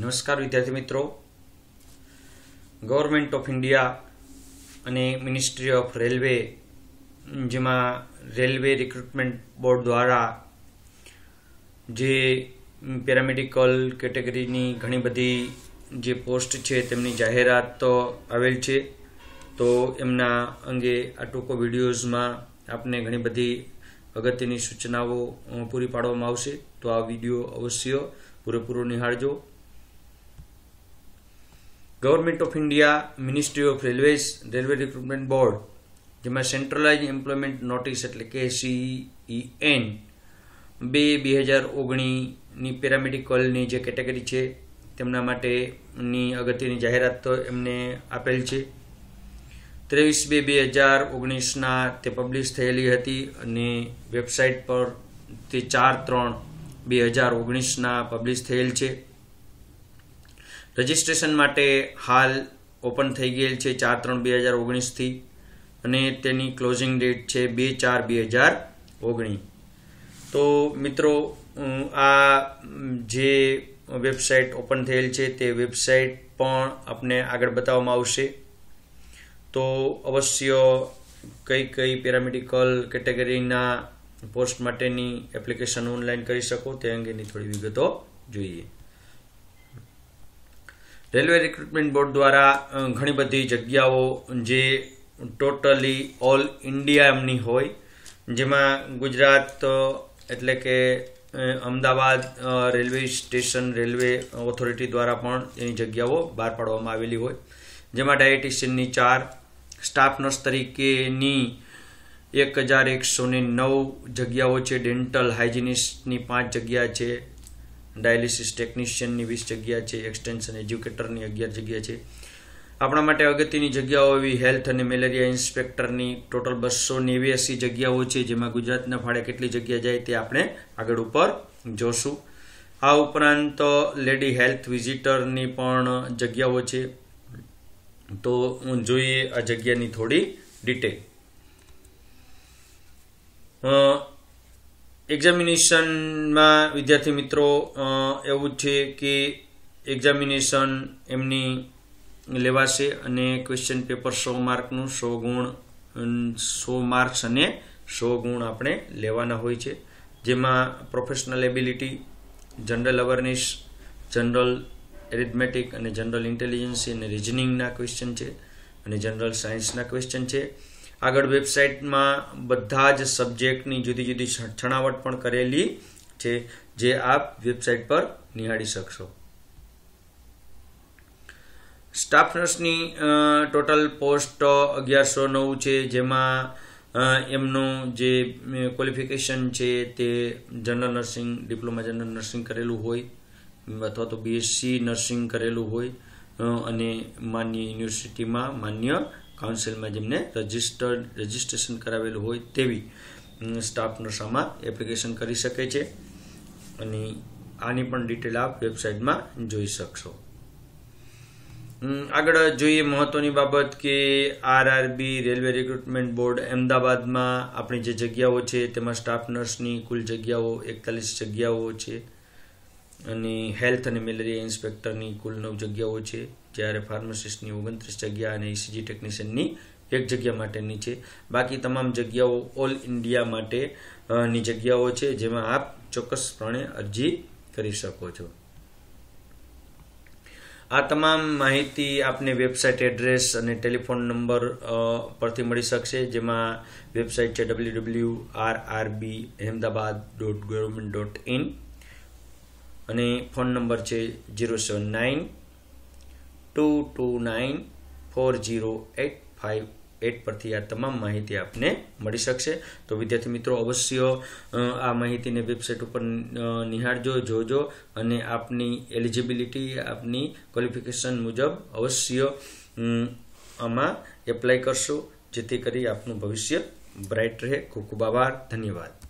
નમસ્કાર વિદ્યાર્થી મિત્રો. ગવર્મેન્ટ ઓફ ઇન્ડિયા અને મિનિસ્ટ્રી ઓફ રેલવે જેમાં રેલવે રિક્રુટમેન્ટ બોર્ડ દ્વારા જે પેરામેડિકલ કેટેગરીની ઘણી બધી જે પોસ્ટ છે તેમની જાહેરાત તો આવેલ છે. તો એમના અંગે આ ટૂંકો વિડીયોઝમાં આપને ઘણી બધી અગત્યની સૂચનાઓ પૂરી પાડવામાં આવશે. તો આ વીડિયો અવશ્ય પૂરેપૂરો નિહાળજો. Government of India ministry of railways railway recruitment board જેમાં સેન્ટ્રલાઇઝ એમ્પ્લોયમેન્ટ નોટિસ એટલે કે સીઈએન બે બે હજાર ઓગણીની પેરામેડિકલની જે કેટેગરી છે, તેમના માટેની અગત્યની જાહેરાત તો એમને આપેલ છે. ત્રેવીસ બે બે હજાર ઓગણીસના તે પબ્લિશ થયેલી હતી અને વેબસાઇટ પર તે ચાર ત્રણ બે હજાર ઓગણીસના પબ્લિશ થયેલ છે. રજિસ્ટ્રેશન માટે હાલ ઓપન થઈ ગયેલ છે ચાર ત્રણ બે હજાર ઓગણીસથી અને તેની ક્લોઝિંગ ડેટ છે બે ચાર બે હજાર ઓગણીસ તો મિત્રો આ જે વેબસાઇટ ઓપન થયેલ છે તે વેબસાઇટ પણ આપને આગળ બતાવવામાં આવશે. તો અવશ્ય કઈ કઈ પેરામેડિકલ કેટેગરીના પોસ્ટ માટેની એપ્લિકેશન ઓનલાઈન કરી શકો તે અંગેની થોડી વિગતો જોઈએ. રેલવે રિક્રુટમેન્ટ બોર્ડ દ્વારા ઘણી બધી જગ્યાઓ જે ટોટલી ઓલ ઇન્ડિયાની હોય, જેમાં ગુજરાત એટલે કે Ahmedabad railway station, railway authority દ્વારા પણ એની જગ્યાઓ બહાર પાડવામાં આવેલી હોય. જેમાં ડાયટિશિયનની ચાર, સ્ટાફ નર્સ તરીકેની એક હજાર એકસો ને નવ જગ્યાઓ છે, ડેન્ટલ હાઇજીનિસ્ટની પાંચ જગ્યા છે ડાયાલિસિસ ટેકનિશિયનની વીસ જગ્યા છે, એક્સટેન્શન એજ્યુકેટરની અગિયાર જગ્યા છે. આપણા માટે અગત્યની જગ્યાઓ એવી હેલ્થ અને મેલેરિયા ઇન્સ્પેક્ટરની ટોટલ બસો નેવ્યાસી જગ્યાઓ છે, જેમાં ગુજરાતના ફાળે કેટલી જગ્યા જાય તે આપણે આગળ ઉપર જોશું. આ ઉપરાંત લેડી હેલ્થ વિઝિટરની પણ જગ્યાઓ છે. તો જોઈએ આ જગ્યાની થોડી ડિટેલ. એક્ઝામિનેશનમાં વિદ્યાર્થી મિત્રો એવું છે કે એક્ઝામિનેશન એમની લેવાશે અને ક્વેશ્ચન પેપર સો માર્કનું, સો ગુણ સો માર્ક્સ અને સો ગુણ આપણે લેવાના હોય છે. જેમાં professional ability general awareness general arithmetic અને જનરલ ઇન્ટેલિજન્સી અને રિઝનિંગના ક્વેશ્ચન છે અને જનરલ સાયન્સના ક્વેશ્ચન છે. આગળ વેબસાઇટમાં બધા જ સબ્જેક્ટની જુદી જુદી છણાવટ પણ કરેલી છે, જે આપ વેબસાઇટ પર નિહાળી શકશો. સ્ટાફ નર્સની ટોટલ પોસ્ટ અગિયારસો નવ છે, જેમાં એમનું જે ક્વોલિફિકેશન છે તે general nursing, diploma general nursing કરેલું હોય, અથવા તો બીએસસી નર્સિંગ કરેલું હોય અને માન્ય યુનિવર્સિટીમાં માન્ય કાઉન્સિલમાં જેમને રજિસ્ટર્ડ રજિસ્ટ્રેશન કરાવેલું હોય તેવી સ્ટાફ નર્સમાં એપ્લિકેશન કરી શકે છે. અને આની પણ ડિટેલ આપ વેબસાઇટમાં જોઈ શકશો. આગળ જોઈએ મહત્વની બાબત કે આરઆરબી, રેલવે રિક્રુટમેન્ટ બોર્ડ અમદાવાદમાં આપણી જે જગ્યાઓ છે, તેમાં સ્ટાફ નર્સની કુલ જગ્યાઓ એકતાલીસ જગ્યાઓ છે. અને હેલ્થ અને મેલેરિયા ઇન્સ્પેક્ટરની કુલ નવ જગ્યાઓ છે. જ્યારે ફાર્માસિસ્ટની ઓગણત્રીસ જગ્યા અને ઇસીજી ટેકનિશિયનની એક જગ્યા માટેની છે. બાકી તમામ જગ્યાઓ ઓલ ઇન્ડિયા માટે ની જગ્યાઓ છે, જેમાં આપ ચોક્કસપણે અરજી કરી શકો છો. આ તમામ માહિતી આપને વેબસાઇટ એડ્રેસ અને ટેલિફોન નંબર પરથી મળી શકશે, જેમાં વેબસાઇટ છે W W R R B Ahmedabad dot government dot in અને ફોન નંબર છે zero seven nine two two nine four zero eight five eight પરથી આ તમામ માહિતી આપને મળી શકશે. તો વિદ્યાર્થી મિત્રો, અવશ્ય આ માહિતીને વેબસાઇટ ઉપર નિહાળજો, જોજો અને આપની એલિજિબિલિટી આપની ક્વોલિફિકેશન મુજબ અવશ્ય આમાં એપ્લાય કરશો, જેથી કરી આપનું ભવિષ્ય બ્રાઇટ રહે. ખૂબ ખૂબ આભાર. ધન્યવાદ.